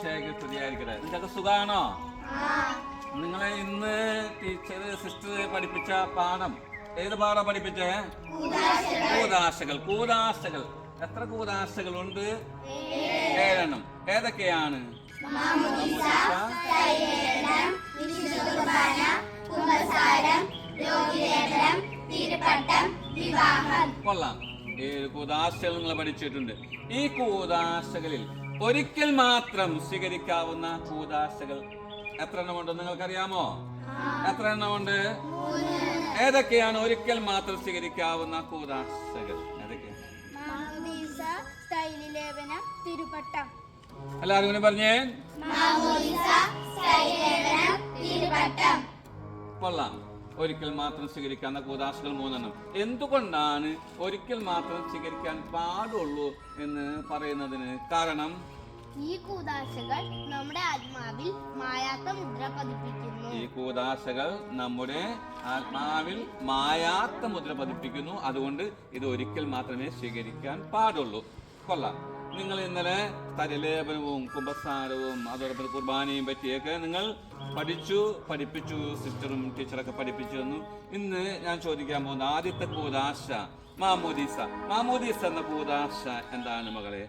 ഈശോയ്ക്ക് സ്തുതിയായിരിക്കട്ടെ നിങ്ങൾക്ക് സുഖാണോ? നിങ്ങളെ ഇന്ന് ടീച്ചർ സിസ്റ്റർ പഠിപ്പിച്ച പാഠം. ഏത് പാഠം പഠിപ്പിച്ചേ? കൂതാശകൾ. കൂതാശകൾ. എത്ര കൂതാശകൾ ഉണ്ട് ഏഴെണ്ണം. ഏതൊക്കെയാണ്? കൊള്ളാം. ഏഴ് കൂതാശകൾ നിങ്ങൾ പഠിച്ചിട്ടുണ്ട്. ഈ കൂതാശകളിൽ ഒരിക്കൽ മാത്രം സ്വീകരിക്കാവുന്ന കൂതാശകൾ എത്ര എണ്ണമുണ്ട് നിങ്ങൾക്കറിയാമോ? എത്ര എണ്ണമുണ്ട് ഏതൊക്കെയാണ് ഒരിക്കൽ മാത്രം സ്വീകരിക്കാവുന്ന കൂതാശകൾ ഏതൊക്കെ തിരുപ്പട്ടം എല്ലാവരും കൂടി പറഞ്ഞേ? കൊള്ളാം. ഒരിക്കൽ മാത്രം സ്വീകരിക്കാവുന്ന കൂതാശകൾ മൂന്നെണ്ണം. എന്തുകൊണ്ടാണ് ഒരിക്കൽ മാത്രം സ്വീകരിക്കാൻ പാടുള്ളൂ എന്ന് പറയുന്നതിന് കാരണം? ഈ കൂതാശകൾ നമ്മുടെ ആത്മാവിൽ മായാത്ത മുദ്ര പതിപ്പിക്കുന്നു. ഈ കൂതാശകൾ നമ്മുടെ ആത്മാവിൽ മായാത്ത മുദ്ര പതിപ്പിക്കുന്നു. അതുകൊണ്ട് ഇത് ഒരിക്കൽ മാത്രമേ സ്വീകരിക്കാൻ പാടുള്ളൂ. കൊള്ളാം. നിങ്ങൾ ഇന്നലെ തരലേപനവും കുംഭസാരവും അതോടൊപ്പം കുർബാനയും പറ്റിയൊക്കെ നിങ്ങൾ പഠിച്ചു പഠിപ്പിച്ചു സിസ്റ്ററും ടീച്ചറൊക്കെ പഠിപ്പിച്ചു തന്നു. ഇന്ന് ഞാൻ ചോദിക്കാൻ പോകുന്ന ആദ്യത്തെ കൂതാശ മാമോദീസ. മാമോദീസ എന്ന കൂതാശ എന്താണ് മകളെ?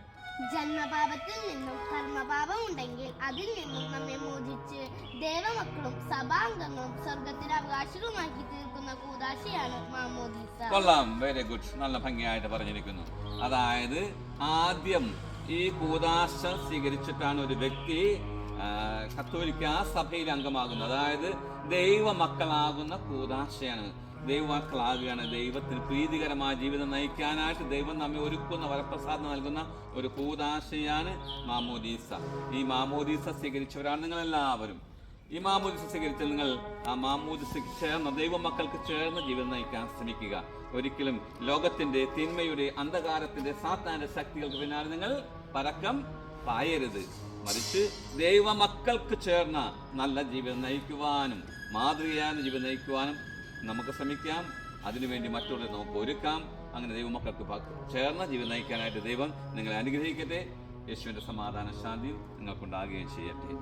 ജന്മപാപത്തിൽ നിന്നും കർമ്മപാപം ഉണ്ടെങ്കിൽ അതിൽ നിന്നും നമ്മെ മോചിച്ച് ദേവമക്കളും സഭാംഗങ്ങളും സ്വർഗത്തിന് അവകാശികളുമാക്കി തീർക്കുന്ന കൂതാശയാണ് കൊള്ളാം. വെരി ഗുഡ് നല്ല ഭംഗിയായിട്ട് പറഞ്ഞിരിക്കുന്നു. അതായത് ആദ്യം ഈ കൂതാശ സ്വീകരിച്ചിട്ടാണ് ഒരു വ്യക്തി കത്തോലിക്ക സഭയിൽ അംഗമാകുന്നത്. അതായത് ദൈവമക്കളാകുന്ന കൂതാശയാണ്. ദൈവമക്കളാകുകയാണ് ദൈവത്തിന് പ്രീതികരമായ ജീവിതം നയിക്കാനായിട്ട് ദൈവം നമ്മെ ഒരുക്കുന്ന വരപ്രസാദം നൽകുന്ന ഒരു കൂതാശയാണ് മാമോദീസ. ഈ മാമോദീസ സ്വീകരിച്ചവരാണ് നിങ്ങളെല്ലാവരും. ഈ മാമോദിസ സ്വീകരിച്ച നിങ്ങൾ ആ മാമോദിസയ്ക്ക് ചേർന്ന ദൈവമക്കൾക്ക് ചേർന്ന ജീവിതം നയിക്കാൻ ശ്രമിക്കുക. ഒരിക്കലും ലോകത്തിന്റെ തിന്മയുടെ അന്ധകാരത്തിന്റെ സാത്താന്റെ ശക്തികൾക്ക് പിന്നാലെ നിങ്ങൾ പരക്കം പായരുത്. മറിച്ച് ദൈവമക്കൾക്ക് ചേർന്ന നല്ല ജീവിതം നയിക്കുവാനും മാതൃകയായ ജീവിതം നയിക്കുവാനും നമുക്ക് ശ്രമിക്കാം. അതിനുവേണ്ടി മറ്റുള്ളവരെ നമുക്ക് ഒരുക്കാം. അങ്ങനെ ദൈവമക്കൾക്ക് ചേർന്ന ജീവിതം നയിക്കാനായിട്ട് ദൈവം നിങ്ങളെ അനുഗ്രഹിക്കട്ടെ. യേശുവിന്റെ സമാധാന ശാന്തി നിങ്ങൾക്കുണ്ടാകുകയും ചെയ്യട്ടെ.